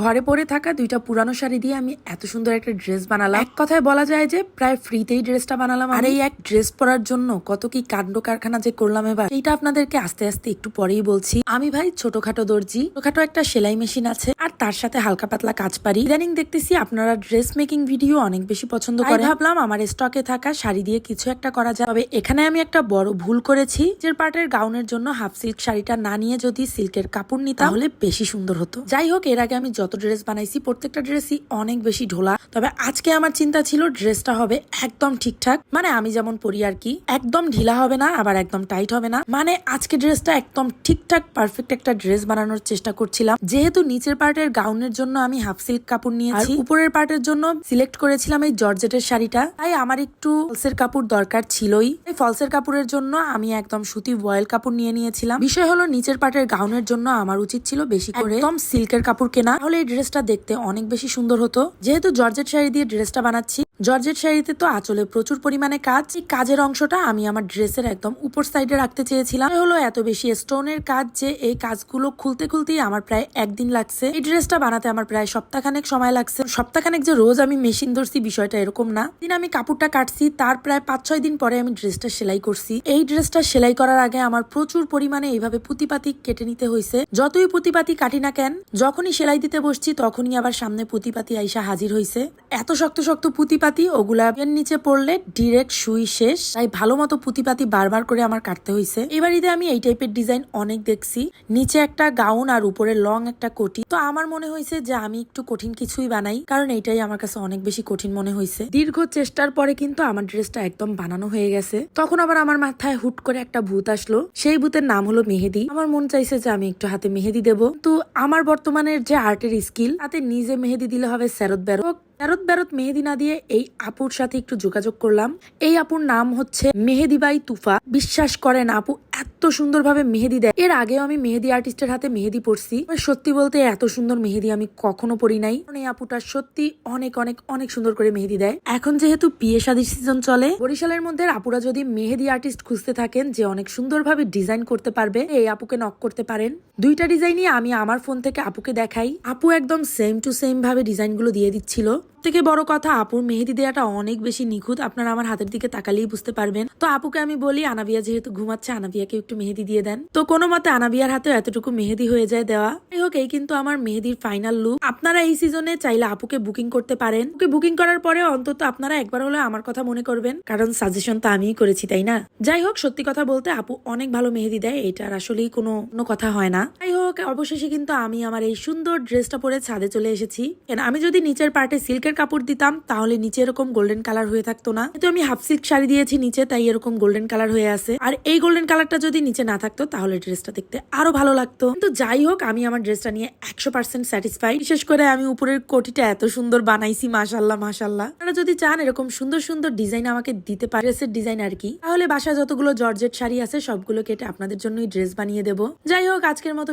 ঘরে পরে থাকা দুইটা পুরানো শাড়ি দিয়ে আমি এত সুন্দর একটা ড্রেস বানালাম। এক কথায় বলা যায় যে প্রায় ফ্রিতেই ড্রেসটা বানালাম আর এই এক ড্রেস পরার জন্য কত কি কাণ্ড কারখানা যে করলাম এবার এইটা আপনাদেরকে আস্তে আস্তে একটু পরেই বলছি। আমি ভাই ছোটখাটো দর্জি ছোটখাটো একটা সেলাই মেশিন আছে আর তার সাথে হালকা পাতলা কাজ পারি। ইদানিং দেখতেছি আপনারা ড্রেস মেকিং ভিডিও অনেক বেশি পছন্দ করে ভাবলাম আমার স্টকে থাকা শাড়ি দিয়ে কিছু একটা করা যায় তবে এখানে আমি একটা বড় ভুল করেছি। যে পার্টের গাউনের জন্য হাফ সিল্ক শাড়িটা না নিয়ে যদি সিল্কের কাপড় নিতাম তাহলে বেশি সুন্দর হতো। যাই হোক এর আগে আমি যত ড্রেস বানাইছি প্রত্যেকটা ড্রেসই অনেক বেশি ঢোলা। তবে আজকে আমার চিন্তা ছিল ড্রেসটা হবে একদম ঠিকঠাক। মানে আমি যেমন পরি আর কি একদম ঢিলা হবে না আবার একদম টাইট হবে না। মানে আজকে ড্রেসটা একদম ঠিকঠাক পারফেক্ট একটা ড্রেস বানানোর চেষ্টা করছিলাম। যেহেতু নিচের পার্টের গাউনের জন্য আমি হাফ সিল্ক কাপড় নিয়েছি উপরের পার্টের জন্য সিলেক্ট করেছিলাম এই জর্জেটের শাড়িটা। তাই আমার একটু ফলসের কাপড় দরকার ছিলই। এই ফলসের কাপড়ের জন্য আমি একদম সুতি ভয়েল কাপড় নিয়ে নিয়েছিলাম। বিষয় হলো নিচের পার্টের গাউনের জন্য আমার উচিত ছিল বেশি করে একদম সিল্কের কাপড় কেনা। তাহলে এই ড্রেসটা দেখতে অনেক বেশি সুন্দর হতো। যেহেতু জর্জেট শাড়ি দিয়ে ড্রেসটা বানাচ্ছি জর্জেট শাড়িতে তো আঁচলে প্রচুর পরিমাণে কাজ। এই কাজের অংশটা আমি আমার ড্রেসের একদম উপর সাইডে রাখতে চেয়েছিলাম। হলো এত বেশি স্টোনের কাজ যে এই কাজগুলো খুলতে খুলতেই আমার প্রায় একদিন লাগছে। এই ড্রেসটা বানাতে আমার প্রায় সপ্তাহখানেক সময় লাগছে। সপ্তাহখানেক যে রোজ আমি মেশিন ধরছি বিষয়টা এরকম না। দিন আমি কাপড়টা কাটছি, তার প্রায় পাঁচ ছয় দিন পরে আমি ড্রেসটা সেলাই করছি। এই ড্রেসটা সেলাই করার আগে আমার প্রচুর পরিমাণে এইভাবে পুঁতিপাতি কেটে নিতে হয়েছে। যতই পুঁতিপাতি কাটি না কেন, যখনই সেলাই দিতে বসছি, তখনই আবার সামনে পুঁতিপাতি আইসা হাজির হয়েছে এত শক্ত শক্ত পুঁতিপাতি ওগুলা এর নিচে পড়লে ডিরেক্ট সুই শেষ। তাই ভালো মতো পুঁতিপাতি বারবার করে আমার কাটতে হয়েছে এবার ঈদে আমি এই টাইপের ডিজাইন অনেক দেখছি। নিচে একটা গাউন আর উপরে লং একটা কোটি। তো আমার মনে হয়েছে যে আমি একটু কঠিন কিছুই বানাই, কারণ এইটাই আমার কাছে অনেক বেশি কঠিন মনে হয়েছে দীর্ঘ চেষ্টার পরে কিন্তু আমার ড্রেসটা একদম বানানো হয়ে গেছে। তখন আবার আমার মাথায় হুট করে একটা ভূত আসলো। সেই ভূতের নাম হলো মেহেদি। আমার মন চাইছে যে আমি একটু হাতে মেহেদি দেবো। তো আমার বর্তমানের যে আর্টের স্কিল তাতে নিজে মেহেদি দিলে হবে স্যারত বেরো তেরত বেরত মেহেদি না দিয়ে এই আপুর সাথে একটু যোগাযোগ করলাম। এই আপুর নাম হচ্ছে মেহেদিবাই তুফা। বিশ্বাস করেন, আপু এত সুন্দরভাবে মেহেদি দেয়। এর আগেও আমি মেহেদি আর্টিস্টের হাতে মেহেদি পড়ছি সত্যি বলতে এত সুন্দর মেহেদি আমি কখনো পড়ি নাই। এই আপুটা সত্যি অনেক অনেক অনেক সুন্দর করে মেহেদি দেয়। এখন যেহেতু বিয়ে শাদী সিজন চলে, বরিশালের মধ্যে আপুরা যদি মেহেদি আর্টিস্ট খুঁজতে থাকেন যে অনেক সুন্দরভাবে ডিজাইন করতে পারবে, এই আপুকে নক করতে পারেন। দুইটা ডিজাইনই আমি আমার ফোন থেকে আপুকে দেখাই। আপু একদম সেম টু সেম ভাবে ডিজাইনগুলো দিয়ে দিচ্ছিল। থেকে বড় কথা, আপুর মেহেদি দেওয়াটা অনেক বেশি নিখুঁত। আপনারা আমার হাতের দিকে তাকালেই বুঝতে পারবেন। তো আপুকে আমি বলি, আনাবিয়া যেহেতু ঘুমাচ্ছে, আনাবিয়াকে একটু মেহেদি দিয়ে দেন। তো কোনো মতে আনাবিয়ার হাতে এতটুকু মেহেদি হয়ে যায় দেওয়া। যাই হোক, এই কিন্তু আমার মেহেদির ফাইনাল লুক আপনারা এই সিজনে চাইলে আপুকে বুকিং করতে পারেন। ওকে বুকিং করার পরে অন্তত আপনারা একবার হলে আমার কথা মনে করবেন। কারণ সাজেশন তো আমিই করেছি, তাই না? যাই হোক, সত্যি কথা বলতে আপু অনেক ভালো মেহেদি দেয়। এটার আসলেই কোনো কোনো কথা হয় না। যাই হোক অবশেষে কিন্তু আমি আমার এই সুন্দর ড্রেসটা পরে ছাদে চলে এসেছি। আমি যদি নিচের পার্টে সিল্কের কাপড় দিতাম, তাহলে নিচে এরকম গোল্ডেন কালার হয়ে থাকতো না। কিন্তু আমি হাফ সিল্ক শাড়ি দিয়েছি নিচে, তাই এরকম গোল্ডেন কালার হয়ে আছে। আর এই গোল্ডেন কালারটা যদি নিচে না থাকতো, তাহলে ড্রেসটা দেখতে আরও ভালো লাগতো। কিন্তু যাই হোক, আমি আমার ড্রেসটা নিয়ে একশো পার্সেন্ট স্যাটিসফাই বিশেষ করে আমি উপরের কোটিটা এত সুন্দর বানাইছি মাসাল্লাহ মাসাল্লাহ আপনারা যদি চান এরকম সুন্দর সুন্দর ডিজাইন আমাকে দিতে পারে ড্রেসের ডিজাইন আর কি, তাহলে বাসায় যতগুলো জর্জেট শাড়ি আছে, সবগুলো কেটে আপনাদের জন্যই ড্রেস বানিয়ে দেবো। যাই হোক, আজকের মতো